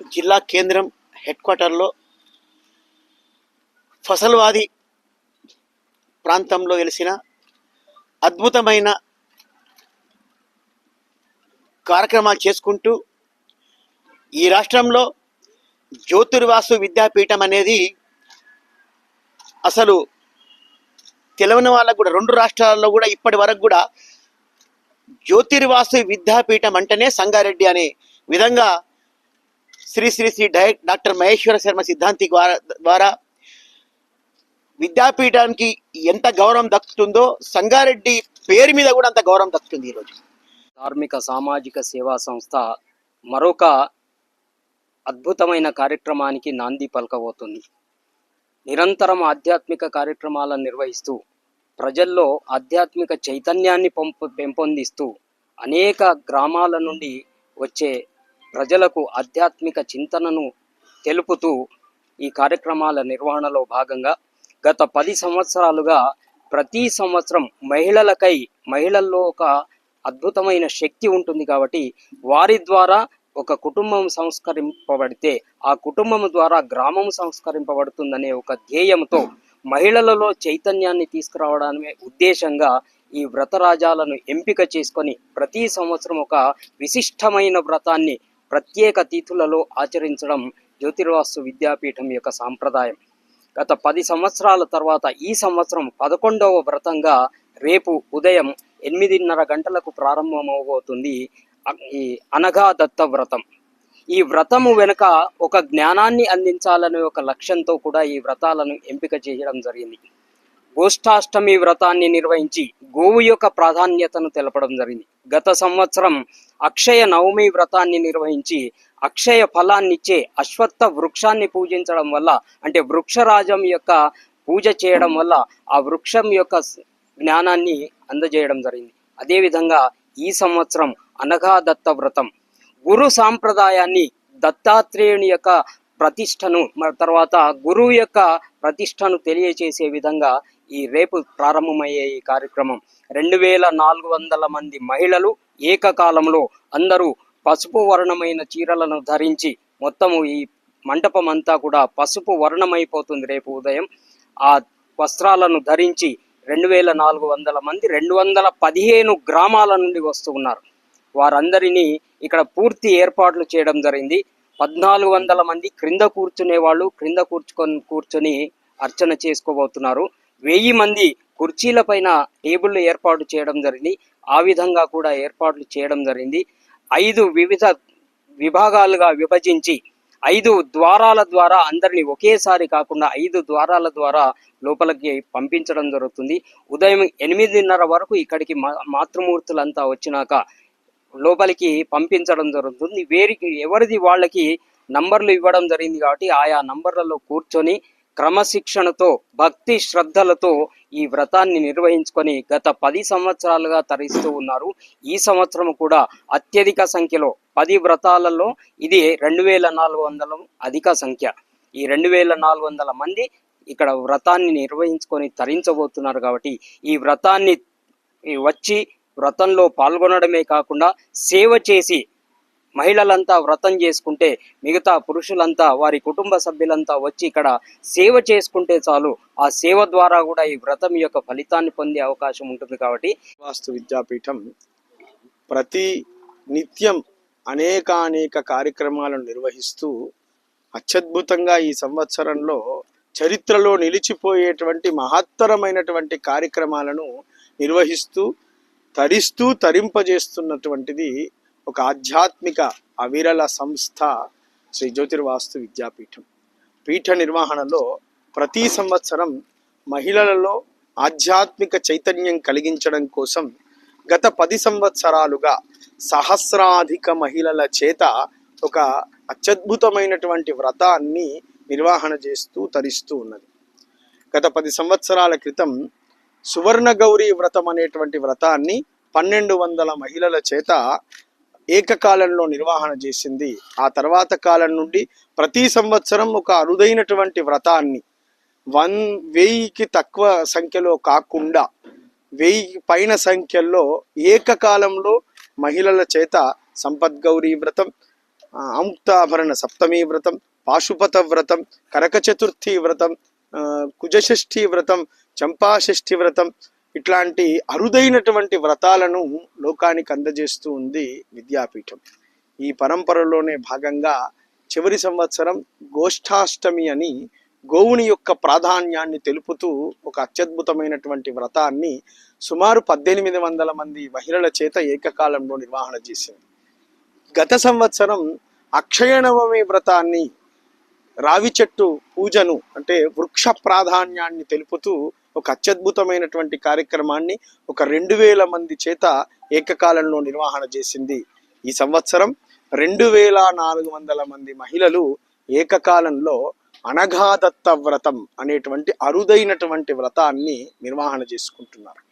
జిల్లా కేంద్రం హెడ్ క్వార్టర్లో ఫసల్వాది ప్రాంతంలో వెలిసిన అద్భుతమైన కార్యక్రమాలు చేసుకుంటూ ఈ రాష్ట్రంలో జ్యోతిర్వాసు విద్యాపీఠం అనేది అసలు తెలవని వాళ్ళకు కూడా రెండు రాష్ట్రాల్లో కూడా ఇప్పటి వరకు కూడా జ్యోతిర్వాసు విద్యాపీఠం అంటేనే సంగారెడ్డి అనే విధంగా శ్రీ శ్రీ శ్రీ డై డాక్టర్ మహేశ్వర శర్మ సిద్ధాంతి ద్వారా ద్వారా విద్యాపీఠానికి ఎంత గౌరవం దక్కుతుందో సంగారెడ్డి పేరు మీద కూడా అంత గౌరవం దక్కుతుంది ఈరోజు ధార్మిక సామాజిక సేవా సంస్థ మరొక అద్భుతమైన కార్యక్రమానికి నాంది పలకబోతుంది. నిరంతరం ఆధ్యాత్మిక కార్యక్రమాలను నిర్వహిస్తూ ప్రజల్లో ఆధ్యాత్మిక చైతన్యాన్ని పంపు పెంపొందిస్తూ అనేక గ్రామాల నుండి వచ్చే ప్రజలకు ఆధ్యాత్మిక చింతనను తెలుపుతూ ఈ కార్యక్రమాల నిర్వహణలో భాగంగా గత పది సంవత్సరాలుగా ప్రతి సంవత్సరం మహిళలకై మహిళల్లో ఒక అద్భుతమైన శక్తి ఉంటుంది కాబట్టి వారి ద్వారా ఒక కుటుంబం సంస్కరింపబడితే ఆ కుటుంబం ద్వారా గ్రామం సంస్కరింపబడుతుందనే ఒక ధ్యేయంతో మహిళలలో చైతన్యాన్ని తీసుకురావడమే ఉద్దేశంగా ఈ వ్రతరాజాలను ఎంపిక చేసుకొని ప్రతి సంవత్సరం ఒక విశిష్టమైన వ్రతాన్ని ప్రత్యేక తిథులలో ఆచరించడం జ్యోతిర్వాస్తు విద్యాపీఠం యొక్క సాంప్రదాయం. గత పది సంవత్సరాల తర్వాత ఈ సంవత్సరం పదకొండవ వ్రతంగా రేపు ఉదయం ఎనిమిదిన్నర గంటలకు ప్రారంభమవబోతుంది ఈ అనగా దత్త వ్రతం. ఈ వ్రతము వెనుక ఒక జ్ఞానాన్ని అందించాలనే ఒక లక్ష్యంతో కూడా ఈ వ్రతాలను ఎంపిక చేయడం జరిగింది. గోష్ఠాష్టమి వ్రతాన్ని నిర్వహించి గోవు యొక్క ప్రాధాన్యతను తెలపడం జరిగింది. గత సంవత్సరం అక్షయ నవమి వ్రతాన్ని నిర్వహించి అక్షయ ఫలాన్నిచ్చే అశ్వత్థ వృక్షాన్ని పూజించడం వల్ల అంటే వృక్షరాజం యొక్క పూజ చేయడం వల్ల ఆ వృక్షం యొక్క జ్ఞానాన్ని అందజేయడం జరిగింది. అదేవిధంగా ఈ సంవత్సరం అనగా దత్త వ్రతం. గురు సాంప్రదాయాన్ని దత్తాత్రేయుని యొక్క ప్రతిష్టను తర్వాత గురువు యొక్క ప్రతిష్టను తెలియచేసే విధంగా ఈ రేపు ప్రారంభమయ్యే ఈ కార్యక్రమం. రెండు వేల నాలుగు వందల మంది మహిళలు ఏకకాలంలో అందరూ పసుపు వర్ణమైన చీరలను ధరించి మొత్తము ఈ మంటపం అంతా కూడా పసుపు వర్ణమైపోతుంది రేపు ఉదయం. ఆ వస్త్రాలను ధరించి రెండు వేల నాలుగు వందల మంది రెండు వందల పదిహేను గ్రామాల నుండి వస్తూ ఉన్నారు. వారందరినీ ఇక్కడ పూర్తి ఏర్పాట్లు చేయడం జరిగింది. పద్నాలుగు వందల మంది క్రింద కూర్చునే వాళ్ళు క్రింద కూర్చుకొని కూర్చొని అర్చన చేసుకోబోతున్నారు. వెయ్యి మంది కుర్చీల పైన టేబుల్ ఏర్పాటు చేయడం జరిగింది. ఆ విధంగా కూడా ఏర్పాట్లు చేయడం జరిగింది. ఐదు వివిధ విభాగాలుగా విభజించి ఐదు ద్వారాల ద్వారా అందరినీ ఒకేసారి కాకుండా ఐదు ద్వారాల ద్వారా లోపలికి పంపించడం జరుగుతుంది. ఉదయం ఎనిమిదిన్నర వరకు ఇక్కడికి మా- మాతృమూర్తులంతా వచ్చినాక లోపలికి పంపించడం జరుగుతుంది. వేరికి ఎవరిది వాళ్ళకి నంబర్లు ఇవ్వడం జరిగింది కాబట్టి ఆయా నంబర్లలో కూర్చొని క్రమశిక్షణతో భక్తి శ్రద్ధలతో ఈ వ్రతాన్ని నిర్వహించుకొని గత పది సంవత్సరాలుగా తరిస్తూ ఉన్నారు. ఈ సంవత్సరం కూడా అత్యధిక సంఖ్యలో పది వ్రతాలలో ఇది రెండు వేల నాలుగు వందల అధిక సంఖ్య. ఈ రెండు వేల నాలుగు వందల మంది ఇక్కడ వ్రతాన్ని నిర్వహించుకొని తరించబోతున్నారు కాబట్టి ఈ వ్రతాన్ని వచ్చి వ్రతంలో పాల్గొనడమే కాకుండా సేవ చేసి మహిళలంతా వ్రతం చేసుకుంటే మిగతా పురుషులంతా వారి కుటుంబ సభ్యులంతా వచ్చి ఇక్కడ సేవ చేసుకుంటే చాలు. ఆ సేవ ద్వారా కూడా ఈ వ్రతం యొక్క ఫలితాన్ని పొందే అవకాశం ఉంటుంది కాబట్టి. వాస్తు విద్యాపీఠం ప్రతి నిత్యం అనేకానేక కార్యక్రమాలను నిర్వహిస్తూ అత్యద్భుతంగా ఈ సంవత్సరంలో చరిత్రలో నిలిచిపోయేటువంటి మహత్తరమైనటువంటి కార్యక్రమాలను నిర్వహిస్తూ తరిస్తూ తరింపజేస్తున్నటువంటిది ఒక ఆధ్యాత్మిక అవిరల సంస్థ శ్రీ జ్యోతిర్వాస్తు విద్యాపీఠం. పీఠ నిర్వహణలో ప్రతి సంవత్సరం మహిళలలో ఆధ్యాత్మిక చైతన్యం కలిగించడం కోసం గత పది సంవత్సరాలుగా సహస్రాధిక మహిళల చేత ఒక అత్యద్భుతమైనటువంటి వ్రతాన్ని నిర్వహణ చేస్తూ తరిస్తూ ఉన్నది. గత పది సంవత్సరాల క్రితం సువర్ణ గౌరీ వ్రతం అనేటువంటి వ్రతాన్ని పన్నెండు వందల మహిళల చేత ఏకకాలంలో నిర్వహణ చేసింది. ఆ తర్వాత కాలం నుండి ప్రతి సంవత్సరం ఒక అరుదైనటువంటి వ్రతాన్ని. వన్ వెయ్యికి తక్కువ సంఖ్యలో కాకుండా వెయ్యి పైన సంఖ్యల్లో ఏకకాలంలో మహిళల చేత సంపద్గౌరీ వ్రతం ఆ, అముక్తాభరణ సప్తమి వ్రతం పాశుపత వ్రతం కరకచతుర్థి వ్రతం కుజషష్ఠి వ్రతం చంపాషష్ఠి వ్రతం ఇట్లాంటి అరుదైనటువంటి వ్రతాలను లోకానికి అందజేస్తూ ఉంది విద్యాపీఠం. ఈ పరంపరలోనే భాగంగా చివరి సంవత్సరం గోష్ఠాష్టమి అని గోవుని యొక్క ప్రాధాన్యాన్ని తెలుపుతూ ఒక అత్యద్భుతమైనటువంటి వ్రతాన్ని సుమారు పద్దెనిమిది వందల మంది మహిళల చేత ఏకకాలంలో నిర్వహణ చేసింది. గత సంవత్సరం అక్షయ నవమి వ్రతాన్ని రావి చెట్టు పూజను అంటే వృక్ష ప్రాధాన్యాన్ని తెలుపుతూ ఒక అత్యద్భుతమైనటువంటి కార్యక్రమాన్ని ఒక రెండు వేల మంది చేత ఏకకాలంలో నిర్వహణ చేసింది. ఈ సంవత్సరం రెండు వేల నాలుగు వందల మంది మహిళలు ఏకకాలంలో అనఘాదత్త వ్రతం అనేటువంటి అరుదైనటువంటి వ్రతాన్ని నిర్వహణ చేసుకుంటున్నారు.